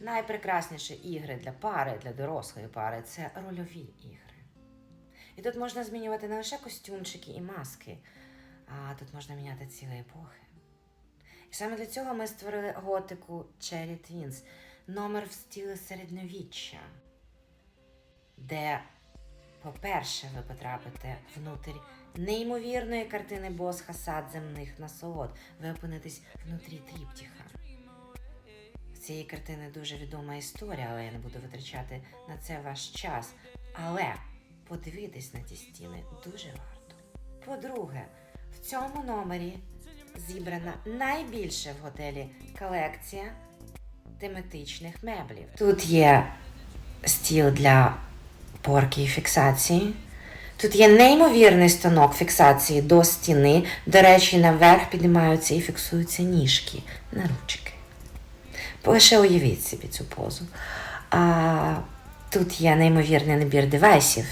Найпрекрасніші ігри для пари, для дорослої пари це рольові ігри. І тут можна змінювати не лише костюмчики і маски, а тут можна міняти цілі епохи. І саме для цього ми створили готику Cherry Twins, номер в стілі середньовіччя, де, по-перше, ви потрапите внутрі неймовірної картини Босха сад земних насолод. Ви опинитесь внутрі тріптіха. Цієї картини дуже відома історія, але я не буду витрачати на це ваш час. Але подивитись на ті стіни дуже варто. По-друге, в цьому номері зібрана найбільша в готелі колекція тематичних меблів. Тут є стіл для порки і фіксації. Тут є неймовірний станок фіксації до стіни. До речі, наверх піднімаються і фіксуються ніжки на ручки. Лише уявіть собі цю позу. А, тут є неймовірний набір девайсів.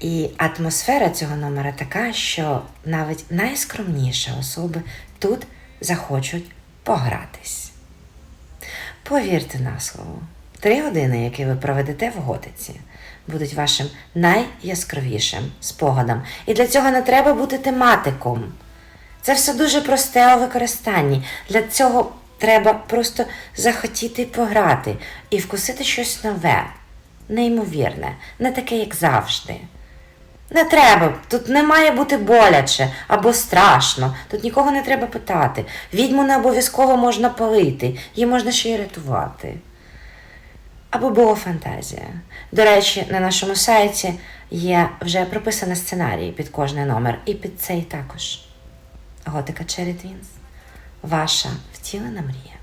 І атмосфера цього номера така, що навіть найскромніші особи тут захочуть погратись. Повірте на слово, три години, які ви проведете в готиці, будуть вашим найяскравішим спогадом. І для цього не треба бути тематиком. Це все дуже просте у використанні. Для цього треба просто захотіти пограти і вкусити щось нове, неймовірне, не таке, як завжди. Не треба, тут не має бути боляче або страшно, тут нікого не треба питати. Відьму не обов'язково можна палити, її можна ще й рятувати. Або була фантазія. До речі, на нашому сайті є вже прописаний сценарій під кожний номер, і під цей також. Готика Cherry Twins. Ваша втілена мрія.